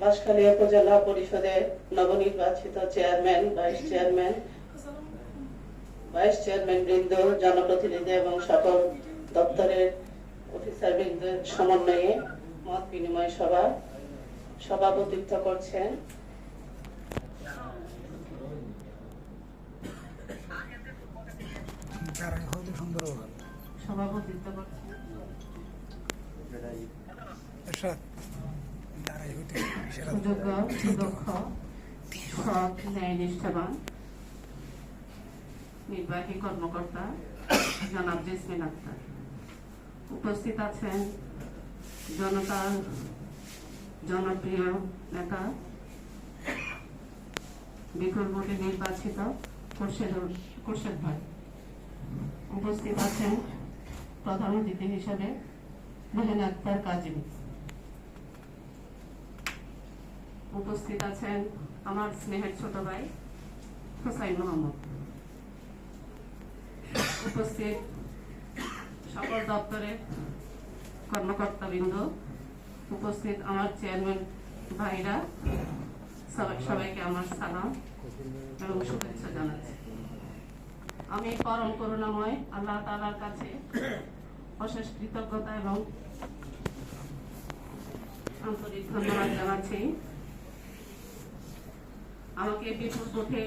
বাঁশখালী উপজেলা পরিষদের নবনির্বাচিত chairman vice chairman vice chairman বৃন্দ জনপ্রতিনিধি এবং সকল দপ্তরের অফিসার বৃন্দের সমন্বয়ে মত বিনিময় সভা সভাপতিত্ব করছেন। সভাপতিত্ব করছেন। নির্বাহী কর্মকর্তা, জনাব জেসমিন আক্তার। উপস্থিত আছেন জনতার জনপ্রিয় নেতা, বিপুল ভোটে নির্বাচিত খোরশেদ ভাই। উপস্থিত আছেন প্রধান অতিথি হিসেবে মেহেন আক্তার কাজিম উপস্থিত আছেন আমার স্নেহের ছোট ভাই হোসাইন মোহাম্মদ। উপস্থিত সকল দপ্তরের কর্মকর্তাবৃন্দ, উপস্থিত আমার চেয়ারম্যান ভাইরা, সবাই, সবাইকে আমার সালাম এবং শুভেচ্ছা জানাচ্ছি। আমি পরম করুণাময় আল্লাহ তাআলার কাছে অশেষ কৃতজ্ঞতা এবং আন্তরিক ধন্যবাদ জানাচ্ছি। আমাকে বিপুল ভোটে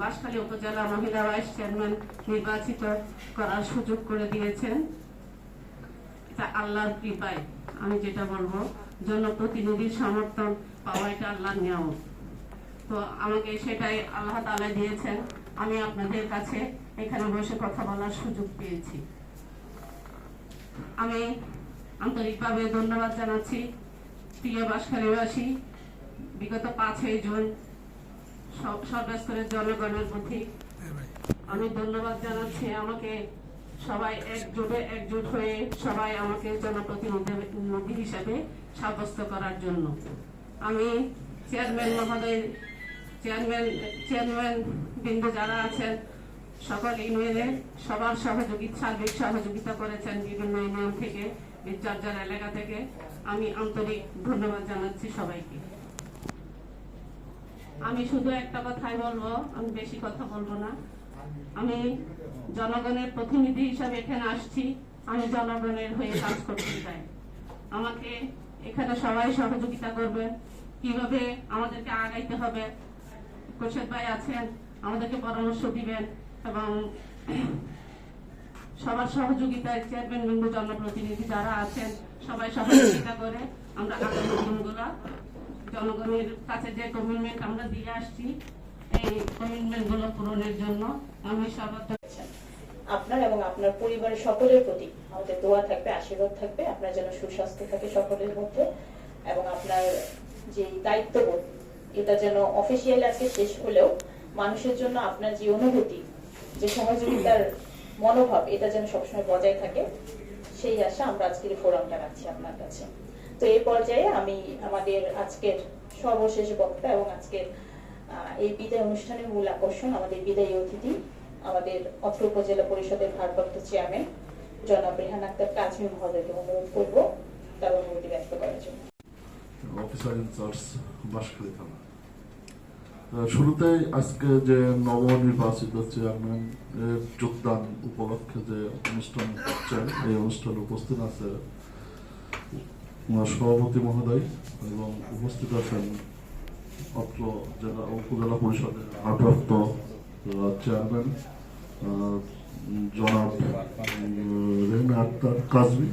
বাঁশখালী উপজেলা মহিলা ভাইস চেয়ারম্যান নির্বাচিত করার সুযোগ করে দিয়েছেন। এটা আল্লাহর কৃপায়, আমি যেটা বলব, জনপ্রতিনিধির সমর্থন পাওয়া এটা আল্লাহর নিয়ম তো আমাকে সেটাই আল্লাহ তাআলা দিয়েছেন, আমি আপনাদের কাছে এখানে বসে কথা বলার সুযোগ পেয়েছি। আমি আন্তরিকভাবে ধন্যবাদ জানাচ্ছি প্রিয় বাসখালীবাসী বিগত পাঁচই জুন সর্বস্তরের জনগণের প্রতি আমি ধন্যবাদ জানাচ্ছি। আমাকে সবাই একজোটে একজোট হয়ে সবাই আমাকে জনপ্রতিনিধি হিসেবে সাব্যস্ত করার জন্য। আমি চেয়ারম্যান মহোদয়, চেয়ারম্যান চেয়ারম্যান বিন্দু যারা আছেন, সকল ইউনিয়নে সবার সহযোগিতা সার্বিক সহযোগিতা করেছেন বিভিন্ন ইউনিয়ন থেকে যার যার এলাকা থেকে। আমি আন্তরিক ধন্যবাদ জানাচ্ছি সবাইকে। আমি শুধু একটা কথাই বলব, আমি বেশি কথা বলব না। আমি জনগণের প্রতিনিধি হিসাবে এখানে আসছি, আমি জনগণের হয়ে কাজ করতে চাই। আমাকে এখানে সবাই সহযোগিতা করবে। কীভাবে আমাদেরকে আগাইতে হবে? কোশেদ ভাই আছেন, আমাদেরকে পরামর্শ দিবেন এবং সবার সহযোগিতায় চেয়ারম্যান বিন্দু জনপ্রতিনিধি যারা আছেন, সবাই সহযোগিতা করে আমরা আগামী দিনগুলো জনগণের কাছে যে কমিটমেন্ট আমরা দিয়ে আসছি, এই কমিটমেন্টগুলো পূরণের জন্য আমি সর্বত্র আপনার এবং আপনার পরিবারের সকলের প্রতি আমাদের দোয়া থাকবে, আশীর্বাদ থাকবে, আপনার যেন সুস্বাস্থ্য থাকে সকলের মধ্যে, এবং আপনার যে দায়িত্ববোধ, এটা যেন অফিসিয়াল আজকে শেষ হলেও মানুষের জন্য আপনার যে অনুভূতি, যে সহযোগিতার মনোভাব, এটা যেন সবসময় বজায় থাকে, সেই আশা আমরা আজকের ফোরামটা রাখছি আপনার কাছে। তো এই পর্যায়ে আমি আমাদের আজকের সর্বশেষ বক্তা এবং আজকের এই বিদায় অনুষ্ঠানের মূল আকর্ষণ আমাদের বিদায়ী অতিথি আমাদের অত্র উপজেলা পরিষদের ভারপ্রাপ্ত চেয়ারম্যান জনাব রেহান মহোদয়কে অনুরোধ করব তার অনুমতি ব্যক্ত করার জন্য। আহ, আজকে যে নবনির্বাচিত চেয়ারম্যান যোগদান উপলক্ষে যে অনুষ্ঠান হচ্ছেন এই অনুষ্ঠানে উপস্থিত আছে সভাপতি মহোদয় এবং উপস্থিত আছেন অত্র জেলা উপজেলা পরিষদের আহ, চেয়ারম্যান জনাব রেহনা আক্তার কাজবি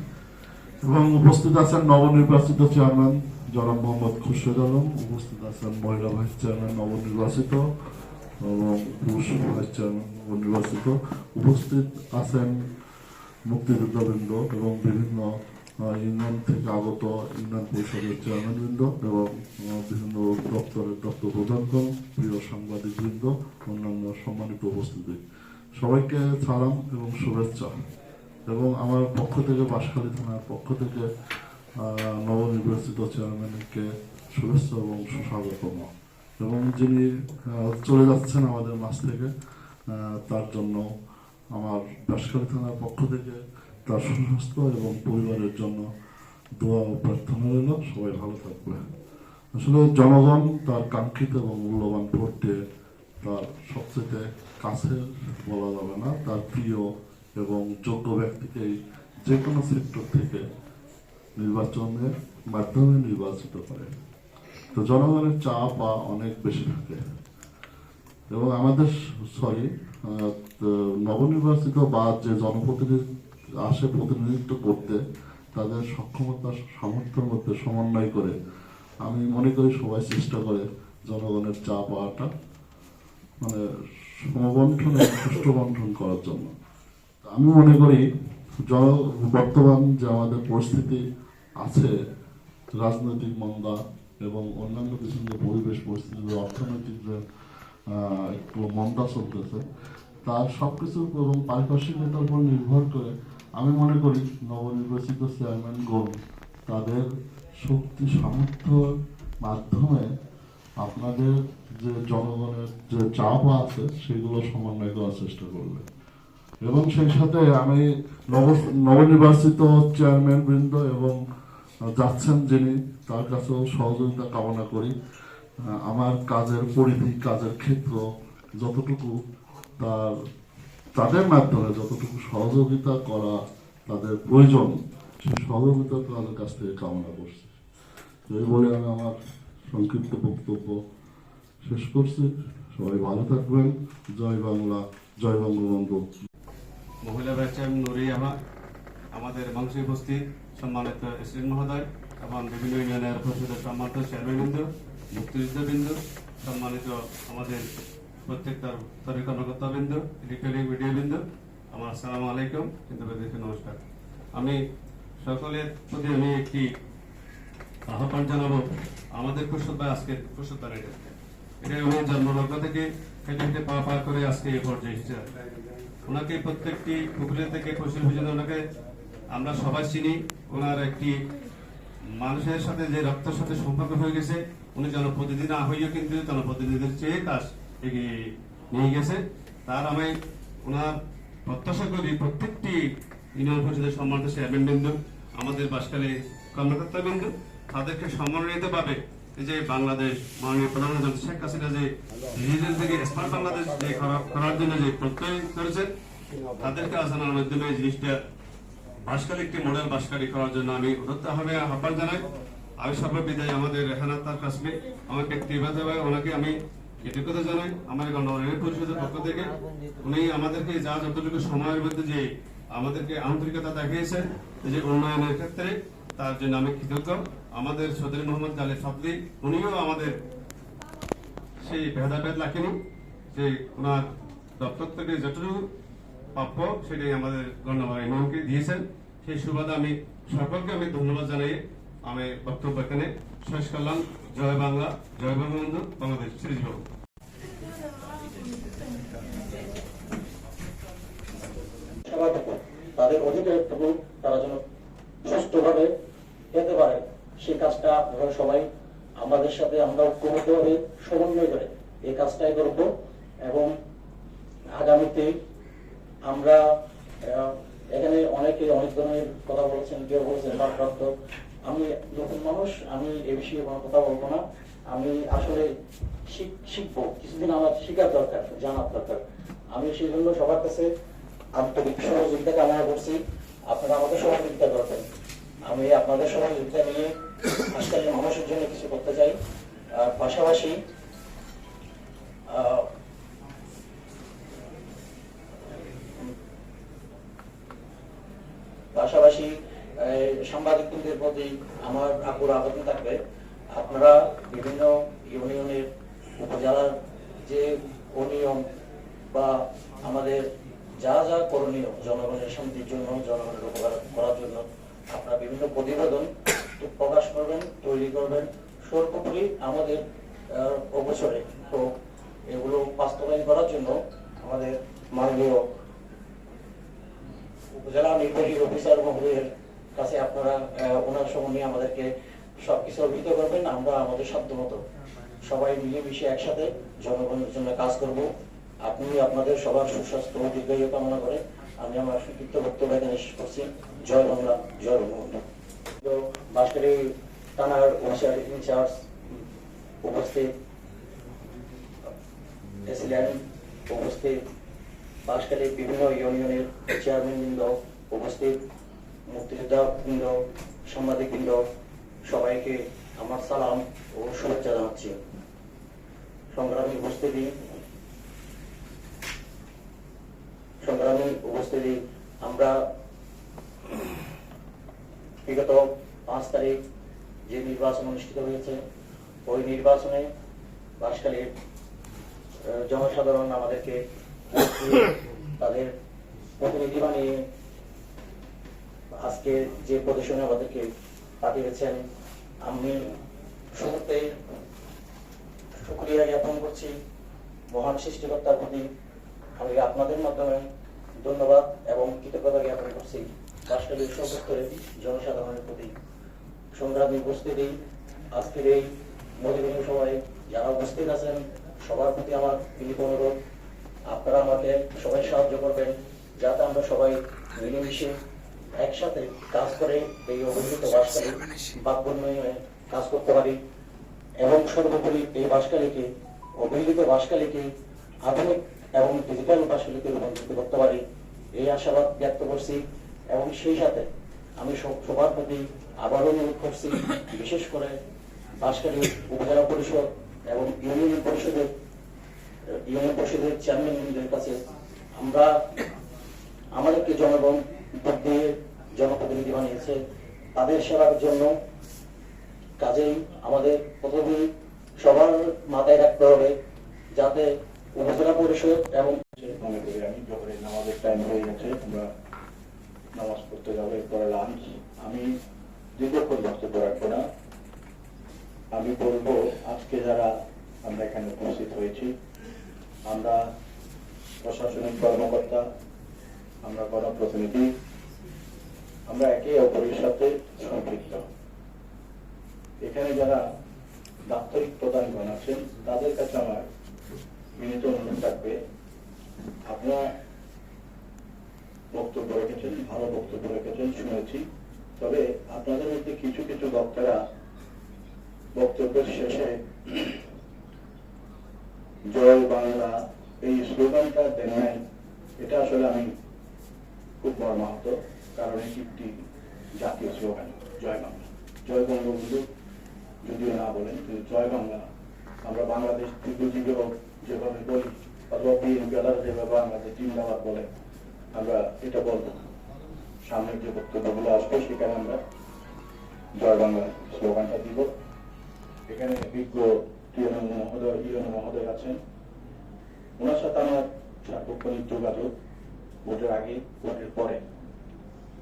এবং উপস্থিত আছেন নবনির্বাচিত চেয়ারম্যান জনাব মোহাম্মদ খুরশেদ আলম উপস্থিত আছেন মহিলা ভাইস চেয়ারম্যান নবনির্বাচিত এবং পুরুষ ভাইস চেয়ারম্যান নবনির্বাচিত উপস্থিত আছেন মুক্তিযোদ্ধাবৃন্দ এবং বিভিন্ন ইউনিয়ন থেকে আগত ইউনিয়ন পরিষদের চেয়ারম্যানবৃন্দ এবং বিভিন্ন দপ্তরের দপ্তর প্রধানগণ, প্রিয় সাংবাদিকবৃন্দ, অন্যান্য সম্মানিত উপস্থিতি। সবাইকে সালাম এবং শুভেচ্ছা। এবং আমার পক্ষ থেকে বাঁশখালী থানার পক্ষ থেকে নবনির্বাচিত চেয়ারম্যানকে শুভেচ্ছা এবং সুস্বাগতম। এবং যিনি চলে যাচ্ছেন আমাদের মাছ থেকে তার জন্য আমার বাঁশখালী থানার পক্ষ থেকে তার সুস্বাস্থ্য এবং পরিবারের জন্য দোয়া ও প্রার্থনা রইল। সবাই ভালো থাকবে। আসলে জনগণ তার কাঙ্ক্ষিত এবং মূল্যবান ভোট তার সবচেয়ে কাছের বলা যাবে না। তার প্রিয় এবং যোগ্য ব্যক্তিকেই যে কোনো সেক্টর থেকে নির্বাচনের মাধ্যমে নির্বাচিত করে। তো জনগণের চাপ অনেক বেশি থাকে। এবং আমাদের, সরি নবনির্বাচিত বা যে জনপ্রতিনিধি আসে প্রতিনিধিত্ব করতে, তাদের সক্ষমতা, সামর্থ্যের মধ্যে সমন্বয় করে। আমি মনে করি সবাই চেষ্টা করে জনগণের চা পাওয়াটা মানে সমবন্ঠন এবং সুষ্ঠু বন্টন করার জন্য। আমি মনে করি জন, বর্তমান যে আমাদের পরিস্থিতি আছে, রাজনৈতিক মন্দা এবং অন্যান্য কিছু যে পরিবেশ পরিস্থিতি অর্থনৈতিক যে একটু মন্দা চলতেছে, তার সব কিছুর এবং পারিপার্শ্বিকতার উপর নির্ভর করে আমি মনে করি নবনির্বাচিত চেয়ারম্যানগণ তাদের শক্তি সামর্থ্য মাধ্যমে আপনাদের যে জনগণের যে চাপ আছে, সেগুলো সমন্বয় করার চেষ্টা করবে। এবং সেই সাথে আমি নব, নবনির্বাচিত চেয়ারম্যান বৃন্দ এবং যাচ্ছেন যিনি, তার কাছেও সহযোগিতা কামনা করি। আমার কাজের পরিধি, কাজের ক্ষেত্র যতটুকু তার তাদের মাধ্যমে যতটুকু সহযোগিতা করা তাদের প্রয়োজন, সেই সহযোগিতা তাদের কাছ থেকে কামনা করছি। এই বলে আমি আমার সংক্ষিপ্ত বক্তব্য শেষ করছি। সবাই ভালো থাকবেন। জয় বাংলা, জয় বঙ্গবন্ধু। মহিলা ব্যাচাম নুরি আহমদ, আমাদের বংশী উপস্থিত সম্মানিত এসিডেন্ট মহোদয় এবং বিভিন্ন ইউনিয়নের উপস্থিত সম্মানিত চেয়ারম্যানবৃন্দ, মুক্তিযুদ্ধবৃন্দ, সম্মানিত আমাদের প্রত্যেকটার তরি কর্মকর্তাবৃন্দ রিপেয়ারিং মিডিয়াবৃন্দ আমার আসসালামু আলাইকুম, কিন্তু নমস্কার। আমি সকলের প্রতি আমি একটি আহ্বান জানাব, আমাদের কুশলতা আজকে কুশলতা এটা এটা উনি জন্মলগ্ন থেকে হেঁটে পা পা করে আজকে এই পর্যায়ে এসেছে। ওনাকে প্রত্যেকটি পুকুরে থেকে পশ্চিম পর্যন্ত ওনাকে আমরা সবাই চিনি। ওনার একটি মানুষের সাথে যে রক্তের সাথে সম্পর্ক হয়ে গেছে, উনি জনপ্রতিনিধি না হইও কিন্তু জনপ্রতিনিধির চেয়ে কাজ নিয়ে গেছে। তার আমি ওনার প্রত্যাশা করি প্রত্যেকটি ইউনিয়ন পরিষদের সম্মানিত আমাদের বাসকালী তাদেরকে এই যে বাংলাদেশ মাননীয় প্রধানমন্ত্রী শেখ হাসিনা যে ডিজিটাল থেকে স্মার্ট বাংলাদেশ যে করার জন্য যে প্রত্যয় করেছে তাদেরকে আসানোর মাধ্যমে জিনিসটা বাসকালী একটি মডেল বাসকালী করার জন্য আমি উদত্তভাবে আহ্বান জানাই। আমি সর্ববিদায় আমাদের রেহানা তার কাশ্মীর আমার ব্যক্তিগতভাবে ওনাকে আমি কৃতজ্ঞতা জানাই, আমার গণমানের পরিষদের পক্ষ থেকে উনি আমাদেরকে যা যতটুকু সময়ের মধ্যে যে আমাদেরকে আন্তরিকতা দেখিয়েছেন যে উন্নয়নের ক্ষেত্রে তার জন্য আমি কৃতজ্ঞ। আমাদের সদরী মোহাম্মদ জালে ফাদলি, উনিও আমাদের সেই ভেদাভেদ রাখেনি যে ওনার দপ্তর থেকে যতটুকু প্রাপ্য সেটাই আমাদের গণ্যমান্য ইমামকে দিয়েছেন। সেই সুবাদে আমি সকলকে আমি ধন্যবাদ জানাই আমি বক্তব্য এখানে শেষ করলাম। জয় বাংলা, জয় বঙ্গবন্ধু বাংলাদেশ সিরিজবাবু সেবাটুকু তাদের তারা যেন পেতে পারে কাজটা আপনারা সবাই আমাদের সাথে, আমরা ঐক্যবদ্ধভাবে সমন্বয় করে এই কাজটাই করব এবং আগামীতে আমরা এখানে অনেকে অনেক ধরনের কথা বলেছেন, কেউ বলেছেন ভারপ্রাপ্ত আমি নতুন মানুষ, আমি এ বিষয়ে কোনো কথা বলব না। আমি আসলে শিখ- শিখব। কিছুদিন আমার শেখার দরকার, জানার দরকার। আমি সেই জন্য সবার কাছে আন্তরিক সহযোগিতা কামনা করছি। আপনারা আমাদের সহযোগিতা করবেন। আমি আপনাদের সহযোগিতা নিয়ে আজকাল মানুষের জন্য কিছু করতে চাই। পাশাপাশি পাশাপাশি সাংবাদিকদের প্রতি আমার আকুর আবেদন থাকবে। আপনারা বিভিন্ন ইউনিয়নের উপজেলার যে অনিয়ম বা আমাদের যা যা করণীয় জনগণের শান্তির জন্য, জনগণের উপকার করার জন্য, আপনারা বিভিন্ন প্রতিবেদন প্রকাশ করবেন, তৈরি করবেন। সর্বোপরি আমাদের অবসরে তো এগুলো বাস্তবায়ন করার জন্য আমাদের মাননীয় উপজেলা নির্বাহী অফিসার মহোদয়ের কাছে আপনারা ওনার সময় আমাদেরকে সবকিছু অভিহিত করবেন, আমরা আমাদের সাধ্য মতো সবাই মিলেমিশে একসাথে জনগণের জন্য কাজ করব। আপনি আপনাদের সবার সুস্বাস্থ্য দীর্ঘায়ু কামনা করে আমি আমার সংক্ষিপ্ত বক্তব্য এখানে শেষ করছি। জয় বাংলা, জয় বঙ্গবন্ধু। বাঁশখালী থানার ওসিআর ইনচার্জ উপস্থিত উপস্থিত, বাঁশখালীর বিভিন্ন ইউনিয়নের চেয়ারম্যানবৃন্দ উপস্থিত মুক্তিযোদ্ধা বৃন্দ, সাংবাদিক বৃন্দ, সবাইকে আমার সালাম ও শুভেচ্ছা জানাচ্ছি। সংগ্রামী উপস্থিতি সংগ্রামী উপস্থিতি, আমরা বিগত পাঁচ তারিখ যে নির্বাচন অনুষ্ঠিত হয়েছে, ওই নির্বাচনে বাঁশখালীর জনসাধারণ আমাদেরকে তাদের প্রতিনিধি বানিয়ে আজকে যে প্রদর্শনে আমাদেরকে পাঠিয়েছেন, আমি শুরুতে শুক্রিয়া জ্ঞাপন করছি মহান সৃষ্টিকর্তার প্রতি। আমি আপনাদের মাধ্যমে ধন্যবাদ এবং কৃতজ্ঞতা জ্ঞাপন করছি। বাসকালীর সর্বোত্তরে জনসাধারণের প্রতি। সংগ্রামী উপস্থিতি আজকের এই মধুবিনী সময়ে যারা উপস্থিত আছেন, সবার প্রতি আমার বিনীত অনুরোধ। আপনারা আমাকে সবাই সাহায্য করবেন, যাতে আমরা সবাই মিলেমিশে একসাথে কাজ করে এই অভিযুক্ত বাসকালী বাক্য কাজ করতে পারি এবং সর্বোপরি এই বাসকালীকে অভিযোজিত বাসকালীকে আধুনিক এবং ডিজিটাল বাসকালীকে রূপান্তরিত করতে পারি। এই আশাবাদ ব্যক্ত করছি এবং সেই সাথে আমি সব- সবার প্রতি আবারও অনুরোধ করছি, বিশেষ করে বাসকালী উপজেলা পরিষদ এবং ইউনিয়ন পরিষদের ইউনিয়ন পরিষদের চেয়ারম্যানদের কাছে। আমরা আমাদেরকে জনগণ ভোট দিয়ে জনপ্রতিনিধি বানিয়েছে তাদের সেবার জন্য কাজেই আমাদের প্রথমেই সবার মাথায় রাখতে হবে যাতে উপজেলা পরিষদ এবং মনে করি আমি জোহরের নামাজের টাইম হয়ে গেছে, আমরা নামাজ পড়তে যাব, এরপরে লাঞ্চ আমি দীর্ঘক্ষণ বক্তব্য রাখব না। আমি বলব, আজকে যারা আমরা এখানে উপস্থিত হয়েছি, আমরা প্রশাসনিক কর্মকর্তা আমরা গণপ্রতিনিধি আমরা একে অপরের সাথে সম্পৃক্ত। এখানে যারা দাপ্তরিক প্রধানগণ আছেন, তাদের কাছে আমার বিনীত অনুরোধ থাকবে। আপনারা বক্তব্য রেখেছেন, ভালো বক্তব্য রেখেছেন, শুনেছি। তবে আপনাদের মধ্যে কিছু কিছু বক্তারা বক্তব্যের শেষে জয় বাংলা এই স্লোগানটা দেন এটা আসলে আমি খুব মর্মাহত কারণ এটি একটি জাতীয় স্লোগান, জয় বাংলা। জয় বঙ্গবন্ধু যদিও না বলেন, কিন্তু জয় বাংলা আমরা বাংলাদেশ দীর্ঘজীবীও যেভাবে বলি, অথবা বিএনপি আলাদা যেভাবে বাংলাদেশ জিন্দাবাদ বলে, আমরা এটা বলব সামনের যে বক্তব্যগুলো আসবে, সেখানে আমরা জয় বাংলা স্লোগানটা দিব। এখানে বিজ্ঞ মহোদয় ইউএনএ মহোদয় আছেন। ওনার সাথে আমার সার্বক্ষণিক যোগাযোগ। ভোটের আগে, ভোটের পরে।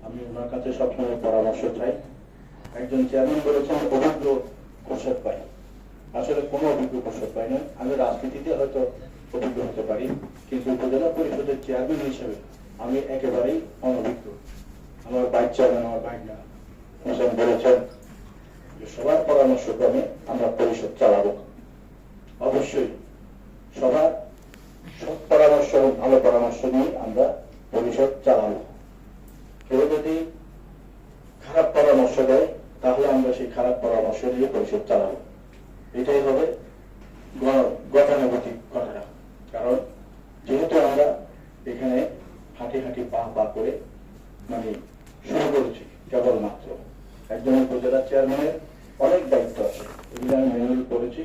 আমি ওনার কাছে সবসময় পরামর্শ চাই। একজন চেয়ারম্যান বলেছেন, অভিজ্ঞ কোষক পাই। আসলে কোনো অভিজ্ঞ কোষক পাই না। আমি রাজনীতিতে হয়তো অভিজ্ঞ হতে পারি, কিন্তু উপজেলা পরিষদের চেয়ারম্যান হিসেবে আমি একেবারেই অনভিজ্ঞ। আমার বাইক চেয়ারম্যান, আমার বাইক না। হোসেন বলেছেন সবার পরামর্শ ক্রমে আমরা পরিষদ চালাবো। অবশ্যই, সবার সৎ পরামর্শ এবং ভালো পরামর্শ নিয়ে আমরা পরিষদ চালানো। কেউ যদি খারাপ পরামর্শ দেয়, তাহলে আমরা সেই খারাপ পরামর্শ দিয়ে পরিষদ চালাবো। এটাই হবে গতানুগতিক ঘটনা কারণ যেহেতু আমরা এখানে হাঁটি হাঁটি পা পা করে মানে শুরু করেছি, কেবলমাত্র। একজন উপজেলা চেয়ারম্যানের অনেক দায়িত্ব আছে। এগুলো আমি মেনুল করেছি,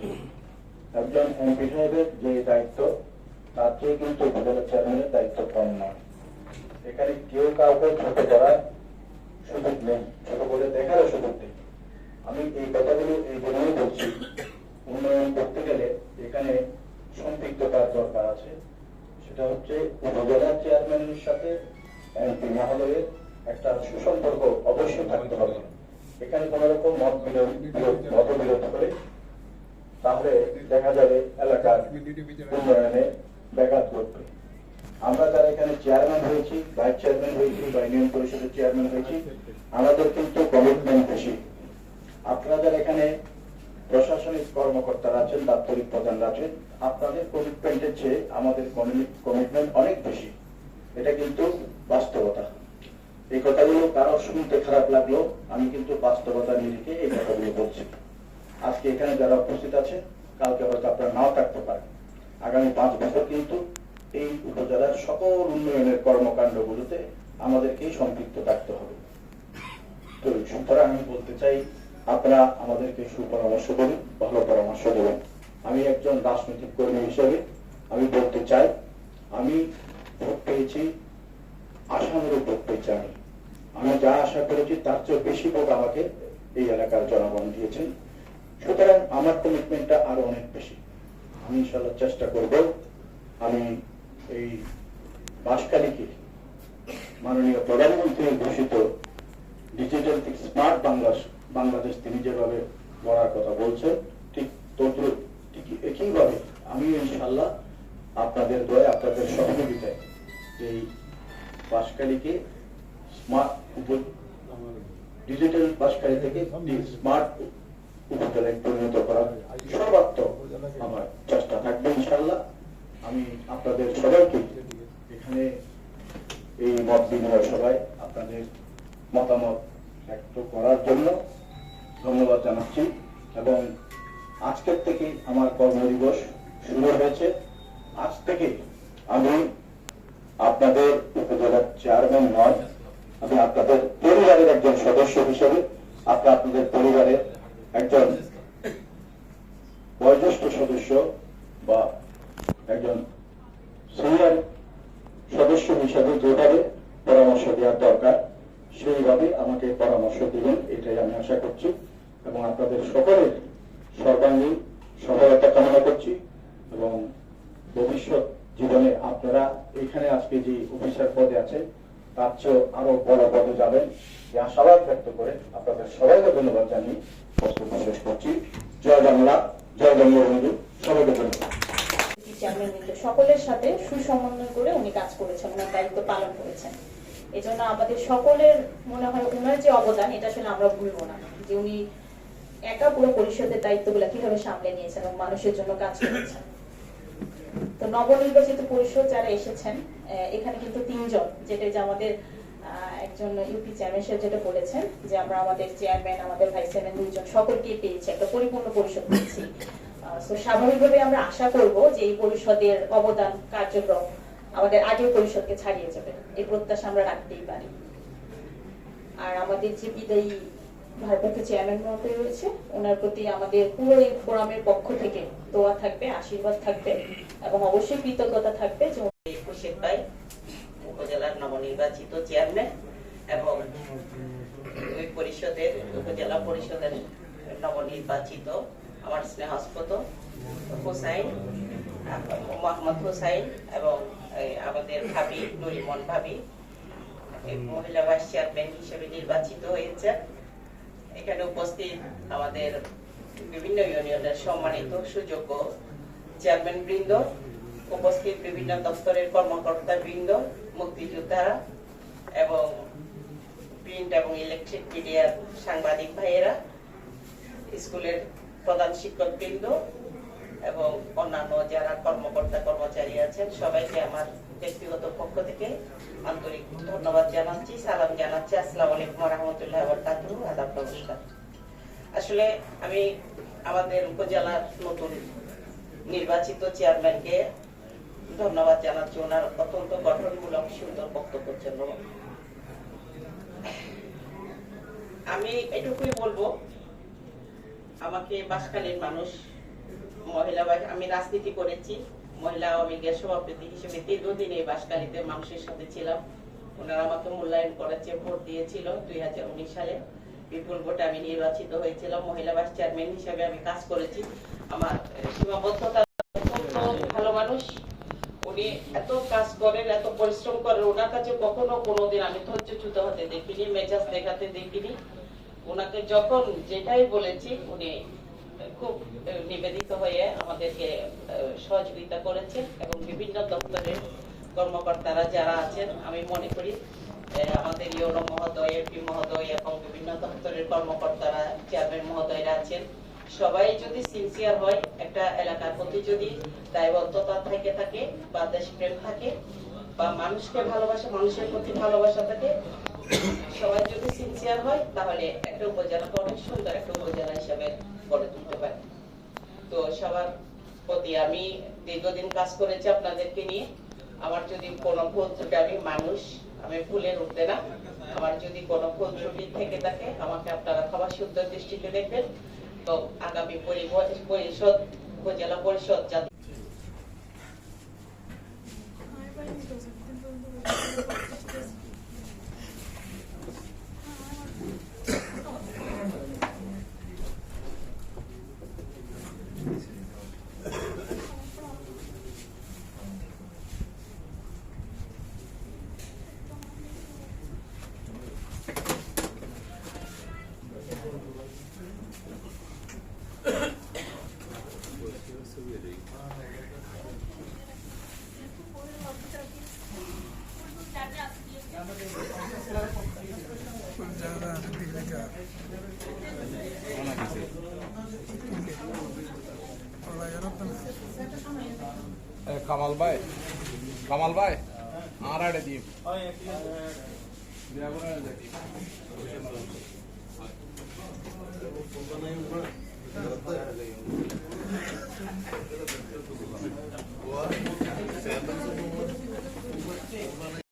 একজন এমপি সাহেবের যে দায়িত্ব, তার চেয়ে কিন্তু উপজেলা চেয়ারম্যানের দায়িত্ব কম নয়। এখানে কেউ কাউকে ছোট করার সুযোগ নেই। ছোট করে দেখারও সুযোগ নেই। আমি এই কথাগুলো এই জন্যই বলছি, উন্নয়ন করতে গেলে এখানে সম্পৃক্ততার দরকার আছে। সেটা হচ্ছে উপজেলা চেয়ারম্যানের সাথে এমপি মহোদয়ের একটা সুসম্পর্ক অবশ্যই থাকতে হবে। এখানে কোন রকম মত বিরোধ মত বিরোধ করে তাহলে দেখা যাবে এলাকার উন্নয়নে ব্যাঘাত ঘটবে। আমরা যারা এখানে চেয়ারম্যান হয়েছি ভাইস চেয়ারম্যান হয়েছি বা ইউনিয়ন পরিষদের চেয়ারম্যান হয়েছি। আমাদের কিন্তু কমিটমেন্ট বেশি। আপনারা যারা এখানে প্রশাসনিক কর্মকর্তারা আছেন, দাপ্তরিক প্রধানরা আছেন। আপনাদের কমিটমেন্টের চেয়ে আমাদের কমিটমেন্ট অনেক বেশি। এটা কিন্তু বাস্তবতা। এই কথাগুলো কারও শুনতে খারাপ লাগল, আমি কিন্তু বাস্তবতা নিয়ে রেখে এই কথাগুলো বলছি। আজকে এখানে যারা উপস্থিত আছে, কালকে হয়তো আপনারা নাও থাকতে পারেন। আগামী পাঁচ বছর কিন্তু এই উপজেলার সকল উন্নয়নের কর্মকাণ্ডগুলোতে আমাদেরকেই সম্পৃক্ত থাকতে হবে। তো সুতরাং আমি বলতে চাই, আপনারা আমাদেরকে সুপরামর্শ করুন, ভালো পরামর্শ দেবেন। আমি একজন রাজনৈতিক কর্মী হিসেবে আমি বলতে চাই, আমি ভোট পেয়েছি আশানুরূপ ভোট পেয়েছি আমি। আমি যা আশা করেছি তার চেয়ে বেশি ভোট আমাকে এই এলাকার জনগণ দিয়েছেন। সুতরাং আমার কমিটমেন্টটা আরও অনেক বেশি। আমি ইনশাল্লাহ চেষ্টা করব, আমি এই বাসকালীকে মাননীয় প্রধানমন্ত্রী ঘোষিত ডিজিটাল স্মার্ট বাংলাদেশ বাংলাদেশ তিনি যেভাবে গড়ার কথা বলছেন, ঠিক তদ্রুপ, ঠিক একইভাবে আমি ইনশাল্লাহ আপনাদের দয়ে, আপনাদের সহযোগিতায় এই বাসকালীকে স্মার্ট ডিজিটাল বাসকালী থেকে স্মার্ট উপজেলায় পরিণত করার সর্বাত্মক আমার চেষ্টা থাকবে ইনশাল্লাহ আমি আপনাদের সবাইকে এখানে এই মত বিনিময় সভায় আপনাদের মতামত ব্যক্ত করার জন্য ধন্যবাদ জানাচ্ছি এবং আজকের থেকে আমার কর্মদিবস শুরু হয়েছে। আজ থেকে আমি আপনাদের উপজেলার চেয়ারম্যান নয়, আমি আপনাদের পরিবারের একজন সদস্য হিসেবে আপনার আপনাদের পরিবারের একজন বয়োজ্যেষ্ঠ সদস্য বা একজন সিনিয়র সদস্য হিসাবে যেভাবে পরামর্শ দেওয়ার দরকার, সেইভাবে আমাকে পরামর্শ দিবেন, এটাই আমি আশা করছি। এবং আপনাদের সকলের সর্বাঙ্গীন সফলতা কামনা করছি। এবং ভবিষ্যৎ জীবনে আপনারা এখানে আজকে যে অফিসার পদে আছেন, তার চেয়েও আরও বড় পদে যাবেন। আশাবাদ ব্যক্ত করে আপনাদের সবাইকে ধন্যবাদ জানিয়ে বক্তব্য শেষ করছি। জয় বাংলা, জয় বঙ্গবন্ধু। সবাইকে ধন্যবাদ। সকলের সাথে সুসমন্বয় করে উনি কাজ করেছেন দায়িত্ব পালন করেছেন। এজন্য আমাদের সকলের মনে হয় যে অবদান, এটা আসলে আমরা না, যে উনি একা পুরো পরিষদের দায়িত্বগুলো কীভাবে সামলে নিয়েছেন এবং মানুষের জন্য কাজ করেছেন। তো নবনির্বাচিত পরিষদ যারা এসেছেন এখানে কিন্তু তিনজন, যেটা যে আমাদের একজন ইউপি চেয়ারম্যান সাহেব যেটা বলেছেন, যে আমরা আমাদের চেয়ারম্যান আমাদের ভাইস চেয়ারম্যান দুইজন সকলকে পেয়েছি, একটা পরিপূর্ণ পরিষদ পেয়েছি। তো স্বাভাবিকভাবে আমরা আশা করব যে এই পরিষদের অবদান কার্যক্রম আমাদের আগের পরিষদকে ছাড়িয়ে যাবে। এই প্রত্যাশা আমরা রাখতেই পারি। আর আমাদের যে বিদায়ী ভারপ্রাপ্ত চেয়ারম্যান মহোদয় রয়েছে, ওনার প্রতি আমাদের পুরো এই ফোরামের পক্ষ থেকে দোয়া থাকবে, আশীর্বাদ থাকবে এবং অবশ্যই কৃতজ্ঞতা থাকবে যে খুশির ভাই উপজেলার নবনির্বাচিত চেয়ারম্যান এবং পরিষদের, উপজেলা পরিষদের নবনির্বাচিত আমার স্নেহাস্পদ হোসাইন, মোহাম্মদ হোসাইন এবং আমাদের ভাবি, নুরিমন ভাবি। মহিলা ভাইস চেয়ারম্যান হিসেবে নির্বাচিত হয়েছে। এখানে উপস্থিত আমাদের বিভিন্ন ইউনিয়নের সম্মানিত সুযোগ্য চেয়ারম্যান বৃন্দ, উপস্থিত বিভিন্ন দপ্তরের কর্মকর্তা বৃন্দ মুক্তিযোদ্ধারা এবং প্রিন্ট এবং ইলেকট্রিক মিডিয়ার সাংবাদিক ভাইয়েরা, স্কুলের প্রধান শিক্ষক বৃন্দ এবং অন্যান্য যারা কর্মকর্তা কর্মচারী আছেন, সবাইকে আমার ব্যক্তিগত পক্ষ থেকে আন্তরিক ধন্যবাদ জানাচ্ছি, সালাম জানাচ্ছি। আসসালামু আলাইকুম রহমতুল্লাহ আদাব নমস্কার। আসলে আমি আমাদের উপজেলার নতুন নির্বাচিত চেয়ারম্যানকে ধন্যবাদ জানাচ্ছি। ওনার অত্যন্ত গঠনমূলক, সুন্দর বক্তব্যের জন্য। আমি এটুকুই বলব আমাকে বাসকালীন মানুষ, মহিলা আমি রাজনীতি করেছি, মহিলা আওয়ামী লীগের সভাপতি হিসেবে দীর্ঘদিন এই বাসকালীতে মানুষের সাথে ছিলাম। ওনারা আমাকে মূল্যায়ন করেছে ভোট দিয়েছিল দুই সালে। বিপুল ভোটে আমি নির্বাচিত হয়েছিলাম, মহিলা ভাইস চেয়ারম্যান হিসেবে আমি কাজ করেছি। আমার সীমাবদ্ধতা ভালো মানুষ। উনি এত কাজ করেন, এত পরিশ্রম করেন, ওনার কাছে কখনো কোনোদিন আমি ধৈর্যচ্যুত হতে দেখিনি, মেজাজ দেখাতে দেখিনি। ওনাকে যখন যেটাই বলেছি, উনি খুব নিবেদিত হয়ে আমাদেরকে সহযোগিতা করেছেন এবং বিভিন্ন দপ্তরের কর্মকর্তারা যারা আছেন, আমি মনে করি আমাদের ইউনো মহোদয় এমপি মহোদয় এবং বিভিন্ন দপ্তরের কর্মকর্তারা, চেয়ারম্যান মহোদয়রা আছেন। সবাই যদি সিনসিয়ার হয়, একটা এলাকার প্রতি যদি দায়বদ্ধতা থেকে থাকে, বা দেশপ্রেম থাকে, বা মানুষকে ভালোবাসা, মানুষের প্রতি ভালোবাসা থাকে সবাই যদি সিনসিয়ার হয়, তাহলে একটা উপজেলাকে অনেক সুন্দর একটা উপজেলা হিসেবে গড়ে তুলতে পারে। তো সবার প্রতি আমি দীর্ঘদিন কাজ করেছি আপনাদেরকে নিয়ে। আমার যদি কোনো ভুল ত্রুটি, আমি মানুষ, আমি ভুলের উঠতে না। আমার যদি কোনো ভুল ত্রুটি থেকে থাকে, আমাকে আপনারা ক্ষমা সুন্দর দৃষ্টিতে দেখবেন। তো আগামী পরিষদ, উপজেলা পরিষদ যাতে যারা দিলে যা ওরা এরকম এ, কামাল ভাই? কামাল ভাই? আর আড়ে দিন